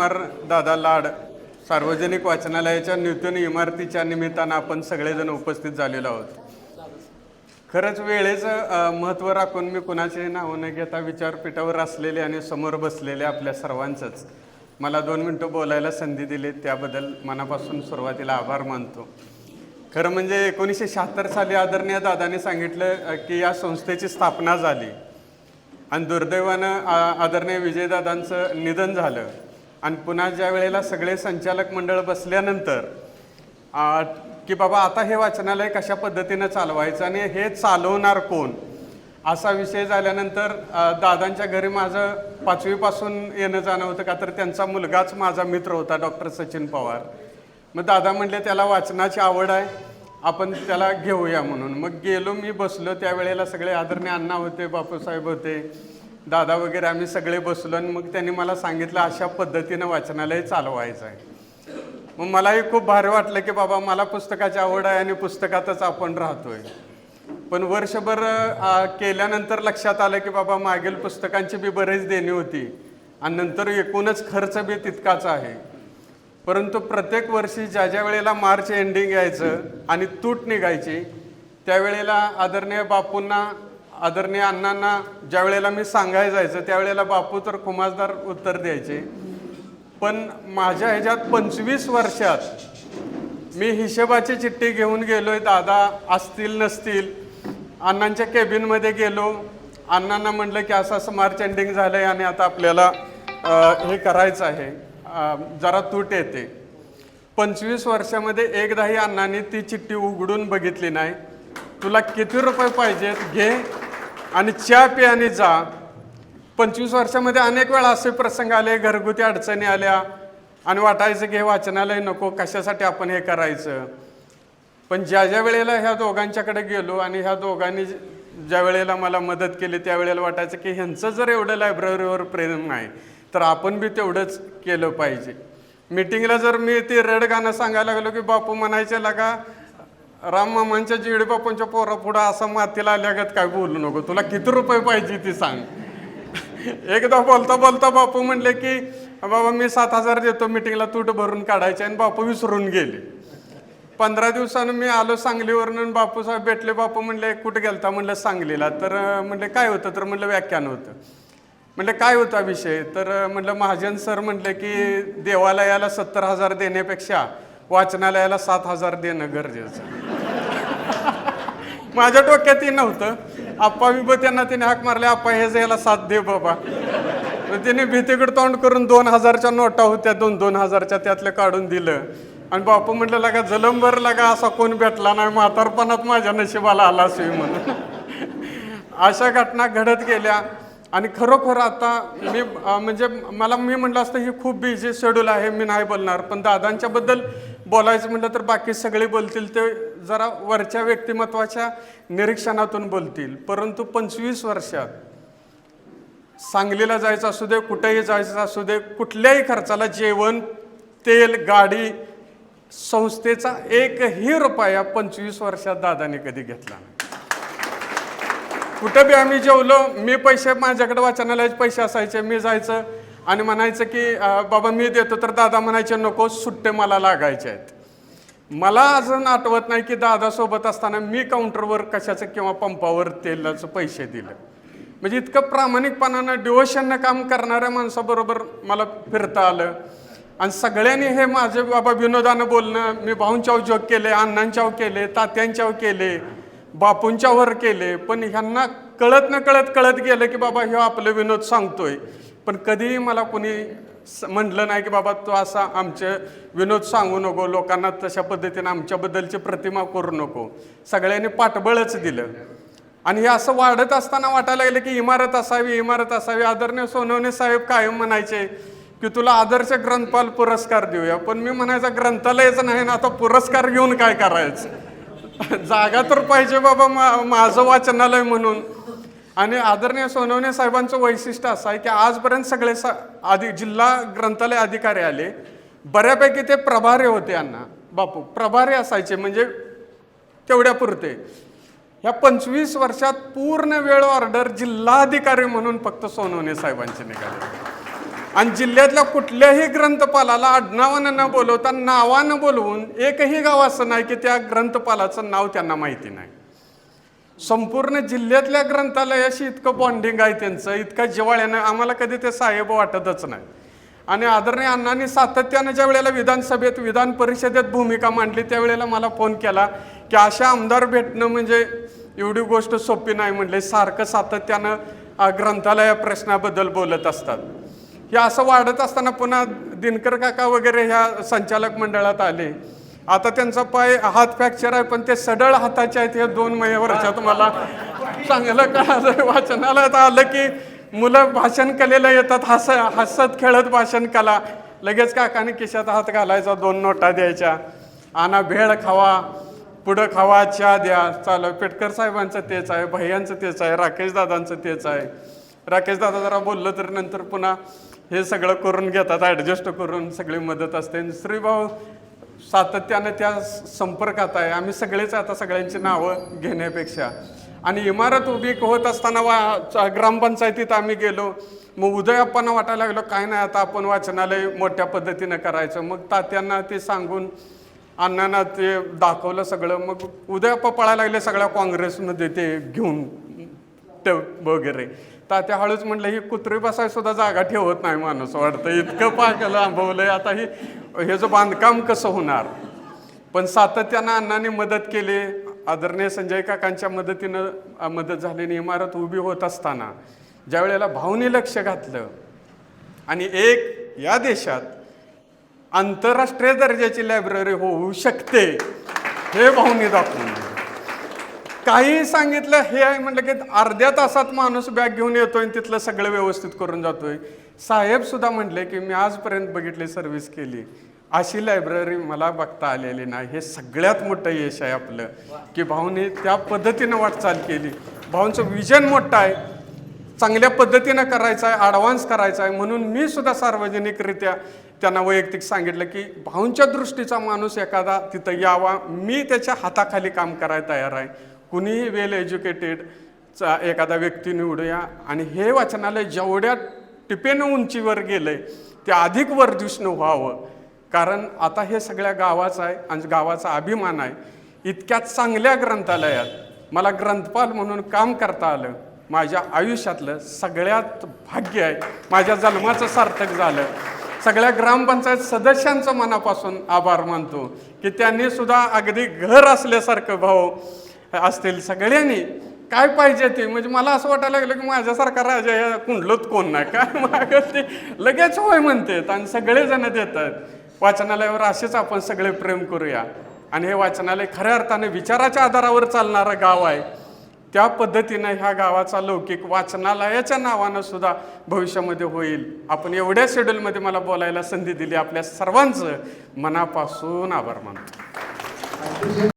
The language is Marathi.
कुमार दादा लाड सार्वजनिक वाचनालयाच्या नूतन इमारतीच्या निमित्तानं आपण सगळेजण उपस्थित झालेलो आहोत. खरंच वेळेचं महत्त्व राखून मी कुणाचे नाव न घेता विचारपीठावर असलेले आणि समोर बसलेले आपल्या सर्वांचंच मला दोन मिनटं बोलायला संधी दिली त्याबद्दल मनापासून सुरुवातीला आभार मानतो. खरं म्हणजे एकोणीसशे शहात्तर साली आदरणीय दादाने सांगितलं की या संस्थेची स्थापना झाली. आणि दुर्दैवानं आ- आदरणीय विजयदादांचं निधन झालं. आणि पुन्हा ज्या वेळेला सगळे संचालक मंडळ बसल्यानंतर की बाबा आता हे वाचनालय कशा पद्धतीनं चालवायचं आणि हे चालवणार कोण? असा विषय झाल्यानंतर दादांच्या घरी माझं पाचवीपासून येणं जाणं होतं का तर त्यांचा मुलगाच माझा मित्र होता डॉक्टर सचिन पवार. मग दादा म्हणले त्याला वाचनाची आवड आहे आपण त्याला घेऊया म्हणून. मग गेलो मी बसलो. त्यावेळेला सगळे आदरणीय अण्णा होते बापूसाहेब होते दादा वगैरे आम्ही सगळे बसलो आणि मग त्यांनी मला सांगितलं अशा पद्धतीनं वाचनालय चालवायचं आहे. मग मलाही खूप भारी वाटलं की बाबा मला पुस्तकाची आवड आहे आणि पुस्तकातच आपण राहतोय. पण वर्षभर केल्यानंतर लक्षात आलं की बाबा मागील पुस्तकांची बी बरेच देणी होती आणि नंतर एकूणच खर्च बी तितकाच आहे. परंतु प्रत्येक वर्षी ज्या ज्या वेळेला मार्च एंडिंग यायचं आणि तूट निघायची त्यावेळेला आदरणीय बापूंना आदरणीय अण्णांना ज्या वेळेला मी सांगायला जायचं त्यावेळेला बापू तर खुमासदार उत्तर द्यायचे. पण माझ्या ह्याच्यात पंचवीस वर्षात मी हिशेबाची चिठ्ठी घेऊन गेलो आहे दादा असतील नसतील. अण्णांच्या केबिनमध्ये गेलो. अण्णांना म्हणलं की असं असं मार्च एंडिंग आहे आणि आता आपल्याला हे करायचं आहे. जरा तूट येते. पंचवीस वर्षामध्ये एकदाही अण्णांनी ती चिठ्ठी उघडून बघितली नाही. तुला किती रुपये पाहिजेत? घे. आणि चहा पे आणि जा. पंचवीस वर्षामध्ये अनेक वेळा असे प्रसंग आले घरगुती अडचणी आल्या. आणि वाटायचं की हे वाचनालय नको कशासाठी आपण हे करायचं? पण ज्या ज्या वेळेला ह्या दोघांच्याकडे गेलो आणि ह्या दोघांनी ज्या वेळेला मला मदत केली त्यावेळेला वाटायचं की ह्यांचं जर एवढं लायब्ररीवर प्रेम आहे तर आपण बी तेवढंच केलं पाहिजे. मीटिंगला जर मी ते रेड गाणं सांगायला लागलो की बापू म्हणायचे लगा राम मामांच्या जिडे पोरा पुढं असं मातीला आल्यागत काय बोलू नको? तुला किती रुपये पाहिजे ती सांग. एकदा बोलता बोलता बापू म्हणले की बाबा मी सात हजार देतो मिटिंगला तूट भरून काढायचे. आणि बापू विसरून गेले. पंधरा दिवसानं मी आलो सांगलीवरून बापू साहेब भेटले. बापू म्हणले कुठे गेलता? म्हणलं सांगलीला. तर म्हणले काय होतं? तर म्हणलं व्याख्यान होतं. म्हणलं काय होता विषय? तर म्हणलं महाजन सर म्हणले की देवालयाला सत्तर हजार देण्यापेक्षा वाचनालयाला सात हजार देणं गरजेचं. माझ्या माझ्या डोक्यातही नव्हतं. आप्पा विभ त्यांना तिने हाक मारले आप्पा हे याला साथ दे बाबा. मग त्याने भीतीकडे तोंड करून दोन हजारच्या नोटा होत्या दोन दोन हजारच्या त्यातल्या काढून दिलं. आणि बापू म्हटलं लागा जलंबर लागा असा कोण भेटला नाही म्हातारपणात माझ्या नशिबाला आला असे म्हणून. अशा घटना घडत गेल्या. आणि खरोखर आता मी म्हणजे मला मी म्हटलं असतं ही खूप बिझी शेड्यूल आहे मी नाही बोलणार. पण दादांच्याबद्दल बोलायचं म्हटलं तर बाकी सगळे बोलतील ते जरा वरच्या व्यक्तिमत्वाच्या निरीक्षणातून बोलतील. परंतु पंचवीस वर्षात सांगलीला जायचं असू दे कुठेही जायचं असू दे कुठल्याही खर्चाला जेवण तेल गाडी संस्थेचा एकही रुपया पंचवीस वर्षात दादाने कधी घेतला नाही. कुठं बी आम्ही जेवलो मी पैसे माझ्याकडे वाचनालयाचे पैसे असायचे मी जायचं आणि म्हणायचं की बाबा मी देतो. तर दादा म्हणायचे नको सुट्टे मला लागायचे आहेत. मला अजून आठवत नाही की दादासोबत असताना मी काउंटरवर कशाचं किंवा पंपावर तेलाचं पैसे दिलं. म्हणजे इतकं प्रामाणिकपणानं डिवोशननं काम करणाऱ्या माणसाबरोबर मला फिरता आलं. आणि सगळ्यांनी हे माझे बाबा विनोदानं बोलणं मी भाऊंच्याव जोग केले अण्णांच्यावर केले तात्यांच्यावर केले बापूंच्यावर केले पण ह्यांना कळत न कळत कळत गेलं की बाबा ह्यो आपलं विनोद सांगतोय. पण कधीही मला कोणी स- म्हटलं नाही की बाबा तू असा आमचे विनोद सांगू नको लोकांना तशा पद्धतीने आमच्याबद्दलची प्रतिमा करू नको. सगळ्यांनी पाठबळच दिलं. आणि हे असं वाढत असताना वाटायला लागलं की इमारत असावी इमारत असावी. आदरणीय सोनवणे साहेब कायम म्हणायचे की तुला आदर्श ग्रंथपाल पुरस्कार देऊया. पण मी म्हणायचा ग्रंथालयच नाही ना आता पुरस्कार घेऊन काय करायचं? जागा तर पाहिजे बाबा मा माझं वाचनालय म्हणून. आणि आदरणीय सोनवणे साहेबांचं वैशिष्ट्य असं आहे की आजपर्यंत सगळे सा आधी जिल्हा ग्रंथालय अधिकारी आले. बऱ्यापैकी ते प्रभारी होते यांना. बापू प्रभारी असायचे म्हणजे तेवढ्यापुरते ह्या पंचवीस वर्षात पूर्ण वेळ ऑर्डर जिल्हाधिकारी म्हणून फक्त सोनवणे साहेबांचे निघाले. आणि जिल्ह्यातल्या कुठल्याही ग्रंथपालाला आडनावानं न बोलवता नावानं बोलवून एकही गाव असं नाही की त्या ग्रंथपालाचं नाव त्यांना माहिती नाही. संपूर्ण जिल्ह्यातल्या ग्रंथालयाशी इतकं बॉन्डिंग आहे त्यांचं. इतकं जिवाळ्यानं आम्हाला कधी ते साहेब वाटतच नाही. आणि आदरणीय अण्णांनी सातत्यानं ज्या वेळेला विधानसभेत विधान परिषदेत भूमिका मांडली त्यावेळेला मला फोन केला की अशा आमदार भेटणं म्हणजे एवढी गोष्ट सोपी नाही म्हणले. सारखं सातत्यानं ग्रंथालय ग्रंथालया प्रश्नाबद्दल बोलत असतात. हे असं वाढत असताना पुन्हा दिनकर काका वगैरे ह्या संचालक मंडळात आले. आता त्यांचा पाय हात फ्रॅक्चर आहे पण ते सडळ हाताचे आहेत हे दोन महिन्यावरच्या तुम्हाला चांगलं कळालं. वाचनालयात आलं की मुलं भाषण कलेला येतात हस हसत खेळत भाषण कला. लगेच काकाने खिशात हात घालायचा दोन नोटा द्यायच्या. आणा भेळ खावा पुढं खावा चहा द्या. चालू पेटकर साहेबांचं तेच आहे भैयांचं तेच आहे राकेश दादांचं तेच आहे. राकेश दादा जरा बोललं तर नंतर पुन्हा हे सगळं करून घेतात ॲडजस्ट करून सगळी मदत असते. श्रीभाऊ सातत्यानं त्या संपर्कात आहे. आम्ही सगळेच आता सगळ्यांची नावं घेण्यापेक्षा. आणि इमारत उभी होत असताना वा ग्रामपंचायतीत आम्ही गेलो. मग उदयाप्पांना वाटायला लागलो काय नाही आता आपण वाचनालय मोठ्या पद्धतीनं करायचं. मग तात्यांना ते सांगून अण्णांना ते दाखवलं सगळं. मग उदयाप्पा पळायला लागले सगळ्या काँग्रेसमध्ये ते घेऊन ते वगैरे. तात्या हळूच म्हटलं ही कुत्री बसाय सुद्धा जागा ठेवत नाही माणूस वाटतं. इतकं पागायला आंबवलं आहे आता ही ह्याचं बांधकाम कसं होणार? पण सातत्यानं अण्णांनी मदत केली. आदरणीय संजय काकांच्या मदतीनं मदत झाली आणि इमारत उभी होत असताना ज्या वेळेला भाऊनी लक्ष घातलं आणि एक या देशात आंतरराष्ट्रीय दर्जाची लायब्ररी होऊ शकते हे भाऊनी दाखवून दिलं. काही सांगितलं हे आहे म्हटलं की अर्ध्या तासात माणूस बॅग घेऊन येतोय आणि तिथलं सगळं व्यवस्थित करून जातोय. साहेब सुद्धा म्हटले की मी आजपर्यंत बघितली सर्व्हिस केली. अशी लायब्ररी मला बघता आलेली नाही. हे सगळ्यात मोठं यश आहे आपलं. की भाऊने त्या पद्धतीनं वाटचाल केली. भाऊंचं विजन मोठं आहे. चांगल्या पद्धतीनं करायचं आहे ॲडव्हान्स करायचा आहे. म्हणून मी सुद्धा सार्वजनिकरित्या त्यांना वैयक्तिक सांगितलं की भाऊंच्या दृष्टीचा माणूस एखादा तिथं यावा. मी त्याच्या हाताखाली काम करायला तयार आहे. कुणीही वेल एज्युकेटेड एखादा व्यक्ती निवडूया. आणि हे वाचनालय जेवढ्या टिपेनं उंचीवर गेलं आहे ते अधिक वर्धिष्णू व्हावं. कारण आता हे सगळ्या गावाचं आहे आणि गावाचा अभिमान आहे. इतक्या चांगल्या ग्रंथालयात मला ग्रंथपाल म्हणून काम करता आलं. माझ्या आयुष्यातलं सगळ्यात भाग्य आहे. माझ्या जन्माचं सार्थक झालं. सगळ्या ग्रामपंचायत सदस्यांचं मनापासून आभार मानतो. की त्यांनी सुद्धा अगदी घर असल्यासारखं भाऊ असतील सगळ्यांनी. काय पाहिजे ते? म्हणजे मला असं वाटायला लागलं की माझ्यासारखा राजा या कुंडलत कोण नाही? काय मागत ते? लगेच होय म्हणतात आणि सगळेजण देतात. वाचनालयावर असेच आपण सगळे प्रेम करूया. आणि हे वाचनालय खऱ्या अर्थाने विचाराच्या आधारावर चालणारं गाव आहे. त्या पद्धतीनं ह्या गावाचा लौकिक वाचनालयाच्या नावानं सुद्धा भविष्यामध्ये होईल. आपण एवढ्या शेड्यूलमध्ये मला बोलायला संधी दिली. आपल्या सर्वांचं मनापासून आभार मानतो.